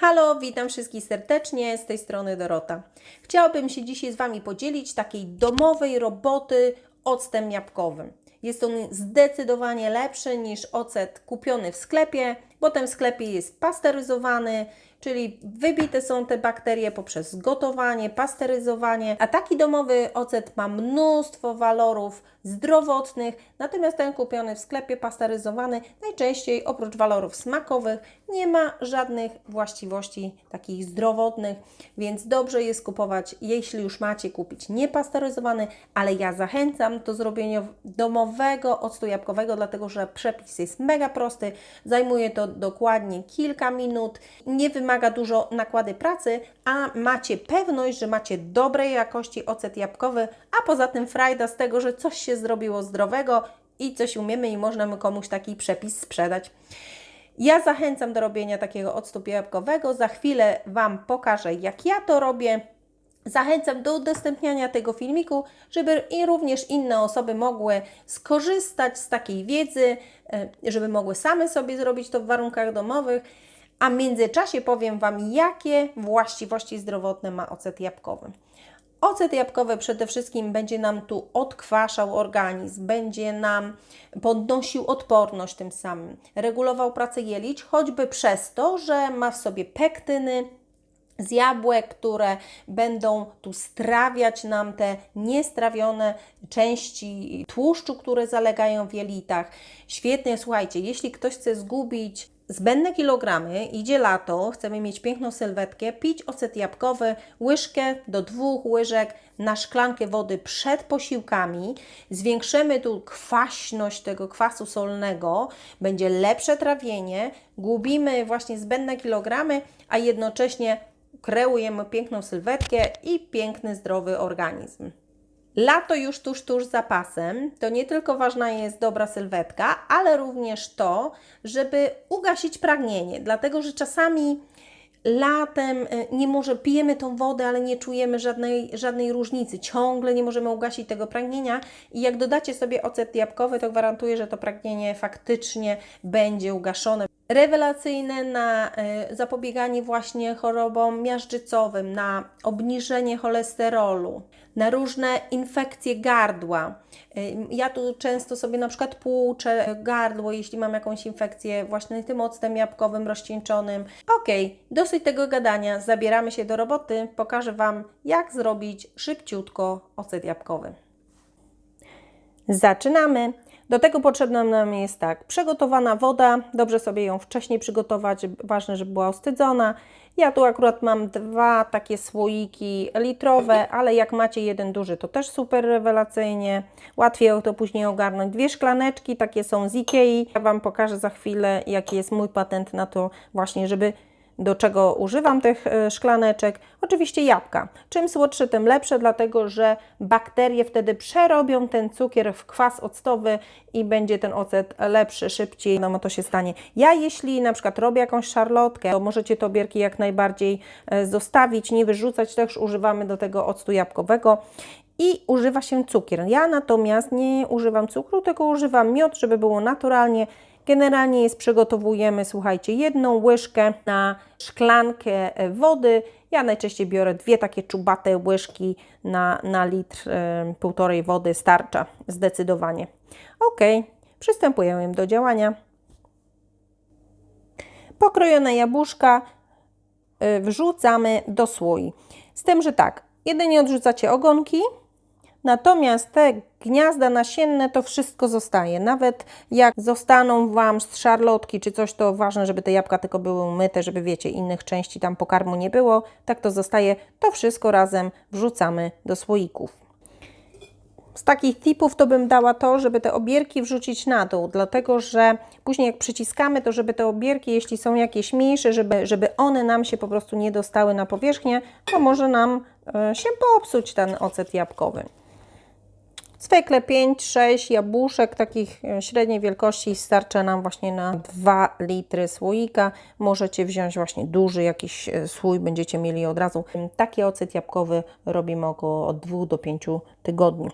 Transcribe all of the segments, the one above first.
Halo, witam wszystkich serdecznie, z tej strony Dorota. Chciałabym się dzisiaj z Wami podzielić takiej domowej roboty octem jabłkowym. Jest on zdecydowanie lepszy niż ocet kupiony w sklepie, bo ten w sklepie jest pasteryzowany, czyli wybite są te bakterie poprzez gotowanie, pasteryzowanie, a taki domowy ocet ma mnóstwo walorów zdrowotnych, natomiast ten kupiony w sklepie pasteryzowany najczęściej oprócz walorów smakowych nie ma żadnych właściwości takich zdrowotnych, więc dobrze jest kupować, jeśli już macie kupić niepasteryzowany, ale ja zachęcam do zrobienia domowego octu jabłkowego, dlatego że przepis jest mega prosty, zajmuje to dokładnie kilka minut, nie wymaga dużo nakłady pracy, a macie pewność, że macie dobrej jakości ocet jabłkowy, a poza tym frajda z tego, że coś się zrobiło zdrowego i coś umiemy i można komuś taki przepis sprzedać. Ja zachęcam do robienia takiego octu jabłkowego. Za chwilę Wam pokażę, jak ja to robię. Zachęcam do udostępniania tego filmiku, żeby i również inne osoby mogły skorzystać z takiej wiedzy, e, żeby mogły same sobie zrobić to w warunkach domowych. A w międzyczasie powiem Wam, jakie właściwości zdrowotne ma ocet jabłkowy. Ocet jabłkowy przede wszystkim będzie nam tu odkwaszał organizm, będzie nam podnosił odporność tym samym, regulował pracę jelic, choćby przez to, że ma w sobie pektyny, z jabłek, które będą tu strawiać nam te niestrawione części tłuszczu, które zalegają w jelitach. Świetnie, słuchajcie, jeśli ktoś chce zgubić zbędne kilogramy, idzie lato, chcemy mieć piękną sylwetkę, pić ocet jabłkowy, łyżkę do dwóch łyżek na szklankę wody przed posiłkami. Zwiększymy tu kwaśność tego kwasu solnego, będzie lepsze trawienie, gubimy właśnie zbędne kilogramy, a jednocześnie kreujemy piękną sylwetkę i piękny, zdrowy organizm. Lato już tuż, tuż za pasem. To nie tylko ważna jest dobra sylwetka, ale również to, żeby ugasić pragnienie, dlatego że czasami latem y, nie może pijemy tą wodę, ale nie czujemy żadnej, żadnej różnicy. Ciągle nie możemy ugasić tego pragnienia i jak dodacie sobie ocet jabłkowy, to gwarantuję, że to pragnienie faktycznie będzie ugaszone. Rewelacyjne na y, zapobieganie właśnie chorobom miażdżycowym, na obniżenie cholesterolu, na różne infekcje gardła. Y, ja tu często sobie na przykład płuczę gardło, jeśli mam jakąś infekcję właśnie tym octem jabłkowym rozcieńczonym. Ok, dosyć tego gadania, zabieramy się do roboty. Pokażę Wam, jak zrobić szybciutko ocet jabłkowy. Zaczynamy. Do tego potrzebna nam jest tak, przygotowana woda, dobrze sobie ją wcześniej przygotować, ważne, żeby była ostydzona. Ja tu akurat mam dwa takie słoiki litrowe, ale jak macie jeden duży, to też super rewelacyjnie. Łatwiej to później ogarnąć. Dwie szklaneczki, takie są z Ikei. Ja Wam pokażę za chwilę, jaki jest mój patent na to właśnie, żeby do czego używam tych e, szklaneczek. Oczywiście jabłka. Czym słodsze, tym lepsze, dlatego że bakterie wtedy przerobią ten cukier w kwas octowy i będzie ten ocet lepszy, szybciej. No to się stanie. Ja jeśli na przykład robię jakąś szarlotkę, to możecie to bierki jak najbardziej e, zostawić, nie wyrzucać. Też używamy do tego octu jabłkowego i używa się cukier. Ja natomiast nie używam cukru, tylko używam miód, żeby było naturalnie Generalnie jest przygotowujemy, słuchajcie, jedną łyżkę na szklankę e, wody. Ja najczęściej biorę dwie takie czubate łyżki na, na litr e, półtorej wody, starcza zdecydowanie. Ok, przystępujemy do działania. Pokrojone jabłuszka e, wrzucamy do słoi. Z tym, że tak, jedynie odrzucacie ogonki, Natomiast te gniazda nasienne to wszystko zostaje. Nawet jak zostaną Wam z szarlotki czy coś, to ważne, żeby te jabłka tylko były umyte, żeby wiecie, innych części tam pokarmu nie było. Tak to zostaje. To wszystko razem wrzucamy do słoików. Z takich tipów to bym dała to, żeby te obierki wrzucić na dół, dlatego że później jak przyciskamy, to żeby te obierki, jeśli są jakieś mniejsze, żeby, żeby one nam się po prostu nie dostały na powierzchnię, to może nam e, się popsuć ten ocet jabłkowy. Zwykle 5-6 jabłuszek takich e, średniej wielkości starcza nam właśnie na 2 litry słoika. Możecie wziąć właśnie duży jakiś e, słój, będziecie mieli od razu. Taki ocet jabłkowy robimy około od 2 do 5 tygodni.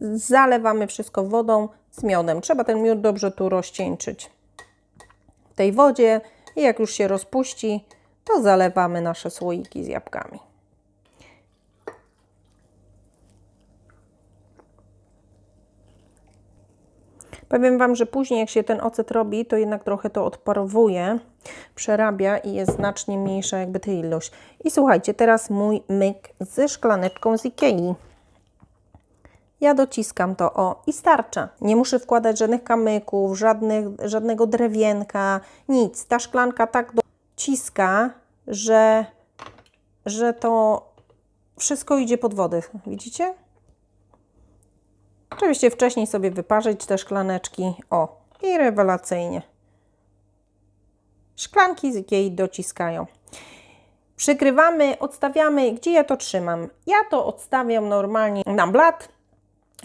Zalewamy wszystko wodą z miodem. Trzeba ten miód dobrze tu rozcieńczyć w tej wodzie i jak już się rozpuści, to zalewamy nasze słoiki z jabłkami. Powiem Wam, że później jak się ten ocet robi, to jednak trochę to odparowuje, przerabia i jest znacznie mniejsza jakby ta ilość. I słuchajcie, teraz mój myk ze szklaneczką z Ikei. Ja dociskam to, o, i starcza. Nie muszę wkładać żadnych kamyków, żadnych, żadnego drewienka, nic. Ta szklanka tak dociska, że, że to wszystko idzie pod wodę. Widzicie? Oczywiście wcześniej sobie wyparzyć te szklaneczki. O, i rewelacyjnie. Szklanki z Ikei dociskają. Przykrywamy, odstawiamy. Gdzie ja to trzymam? Ja to odstawiam normalnie na blat.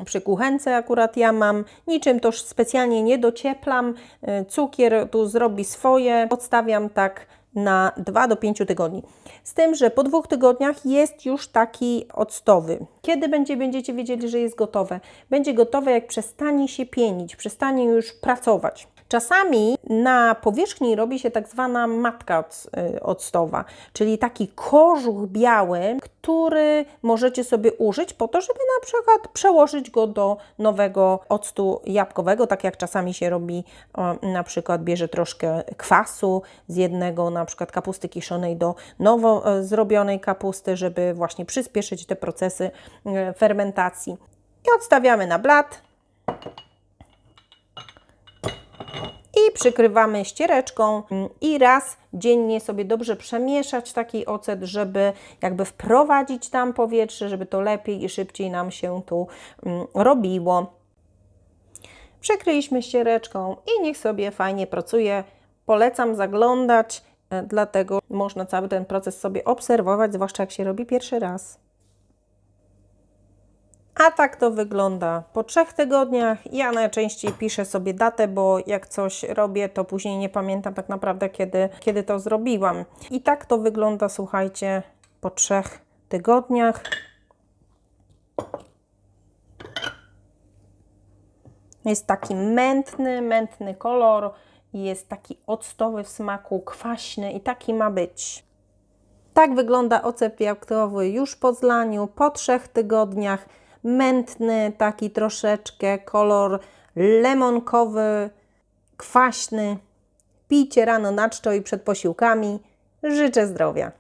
Przy kuchence akurat ja mam, niczym to specjalnie nie docieplam. Y, Cukier tu zrobi swoje. Odstawiam tak na 2 do 5 tygodni. Z tym, że po dwóch tygodniach jest już taki octowy. Kiedy będzie, będziecie wiedzieli, że jest gotowe? Będzie gotowe, jak przestanie się pienić, przestanie już pracować. Czasami na powierzchni robi się tak zwana matka oc- y, octowa, czyli taki kożuch biały, który możecie sobie użyć po to, żeby na przykład przełożyć go do nowego octu jabłkowego, tak jak czasami się robi, na przykład bierze troszkę kwasu z jednego na przykład kapusty kiszonej do nowo e, zrobionej kapusty, żeby właśnie przyspieszyć te procesy e, fermentacji. I odstawiamy na blat. I przykrywamy ściereczką mm, i raz dziennie sobie dobrze przemieszać taki ocet, żeby jakby wprowadzić tam powietrze, żeby to lepiej i szybciej nam się tu mm, robiło. Przykryliśmy ściereczką i niech sobie fajnie pracuje. Polecam zaglądać, e, dlatego można cały ten proces sobie obserwować, zwłaszcza jak się robi pierwszy raz. A tak to wygląda po trzech tygodniach. Ja najczęściej piszę sobie datę, bo jak coś robię, to później nie pamiętam tak naprawdę, kiedy, kiedy to zrobiłam. I tak to wygląda, słuchajcie, po trzech tygodniach. Jest taki mętny, mętny kolor jest taki octowy w smaku, kwaśny i taki ma być. Tak wygląda ocet jabłkowy już po zlaniu, po trzech tygodniach. Mętny, taki troszeczkę kolor lemonkowy, kwaśny. Pijcie rano na czczo i przed posiłkami. Życzę zdrowia.